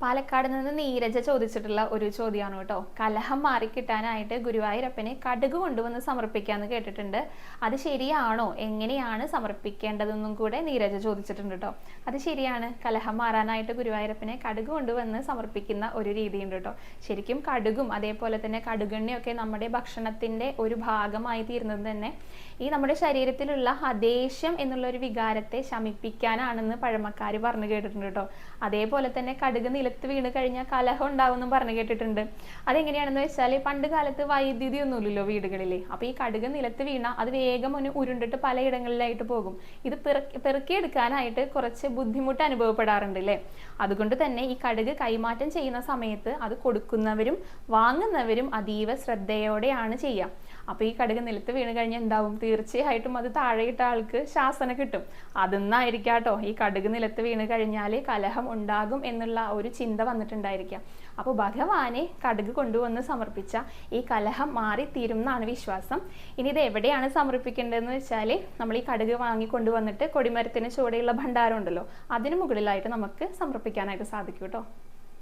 പാലക്കാട് നിന്ന് നീരജ ചോദിച്ചിട്ടുള്ള ഒരു ചോദ്യമാണ് കേട്ടോ. കലഹം മാറിക്കിട്ടാനായിട്ട് ഗുരുവായൂരപ്പനെ കടുക് കൊണ്ടുവന്ന് സമർപ്പിക്കാന്ന് കേട്ടിട്ടുണ്ട്. അത് ശരിയാണോ? എങ്ങനെയാണ് സമർപ്പിക്കേണ്ടതെന്നും കൂടെ നീരജ ചോദിച്ചിട്ടുണ്ട് കേട്ടോ. അത് ശരിയാണ്. കലഹം മാറാനായിട്ട് ഗുരുവായൂരപ്പനെ കടുക് കൊണ്ടുവന്ന് സമർപ്പിക്കുന്ന ഒരു രീതിയുണ്ട് കേട്ടോ. ശരിക്കും കടുകും അതേപോലെ തന്നെ കടുകെണ്ണയൊക്കെ നമ്മുടെ ഭക്ഷണത്തിന്റെ ഒരു ഭാഗമായി തീരുന്നത് തന്നെ ഈ നമ്മുടെ ശരീരത്തിലുള്ള അദേഷ്യം എന്നുള്ള ഒരു വികാരത്തെ ശമിപ്പിക്കാനാണെന്ന് പഴമക്കാർ പറഞ്ഞു കേട്ടിട്ടുണ്ട് കേട്ടോ. അതേപോലെ തന്നെ കടുക് നിലത്ത് വീണ് കഴിഞ്ഞാൽ കലഹം ഉണ്ടാവുമെന്നും പറഞ്ഞു കേട്ടിട്ടുണ്ട്. അതെങ്ങനെയാണെന്ന് വെച്ചാൽ പണ്ട് കാലത്ത് വൈദ്യുതി ഒന്നുമില്ലല്ലോ വീടുകളിൽ അപ്പോൾ ഈ കടുക് നിലത്ത് വീണ അത് വേഗം ഒന്ന് ഉരുണ്ടിട്ട് പലയിടങ്ങളിലായിട്ട് പോകും. ഇത് പെറുക്കി പെറുക്കിയെടുക്കാനായിട്ട് കുറച്ച് ബുദ്ധിമുട്ട് അനുഭവപ്പെടാറുണ്ട് അല്ലേ അതുകൊണ്ട് തന്നെ ഈ കടുക് കൈമാറ്റം ചെയ്യുന്ന സമയത്ത് അത് കൊടുക്കുന്നവരും വാങ്ങുന്നവരും അതീവ ശ്രദ്ധയോടെയാണ് ചെയ്യുക. അപ്പോൾ ഈ കടുക് നിലത്ത് വീണ് കഴിഞ്ഞാൽ എന്താവും? തീർച്ചയായിട്ടും അത് താഴെയിട്ട ആൾക്ക് ശാസന കിട്ടും. അതെന്നായിരിക്കാട്ടോ? ഈ കടുക് നിലത്ത് വീണ് കഴിഞ്ഞാൽ കലഹം ഉണ്ടാകും എന്നുള്ള ഒരു ചിന്ത വന്നിട്ടുണ്ടായിരിക്കാം. അപ്പോൾ ഭഗവാനെ കടുക് കൊണ്ടുവന്ന് സമർപ്പിച്ച ഈ കലഹം മാറിത്തീരും എന്നാണ് വിശ്വാസം. ഇനി ഇത് എവിടെയാണ് സമർപ്പിക്കേണ്ടതെന്ന് വെച്ചാൽ നമ്മൾ ഈ കടുക് വാങ്ങി കൊണ്ടുവന്നിട്ട് കൊടിമരത്തിന് ചുവടെയുള്ള ഭണ്ഡാരം ഉണ്ടല്ലോ അതിന് മുകളിലായിട്ട് നമുക്ക് സമർപ്പിക്കാനായിട്ട് സാധിക്കും കേട്ടോ.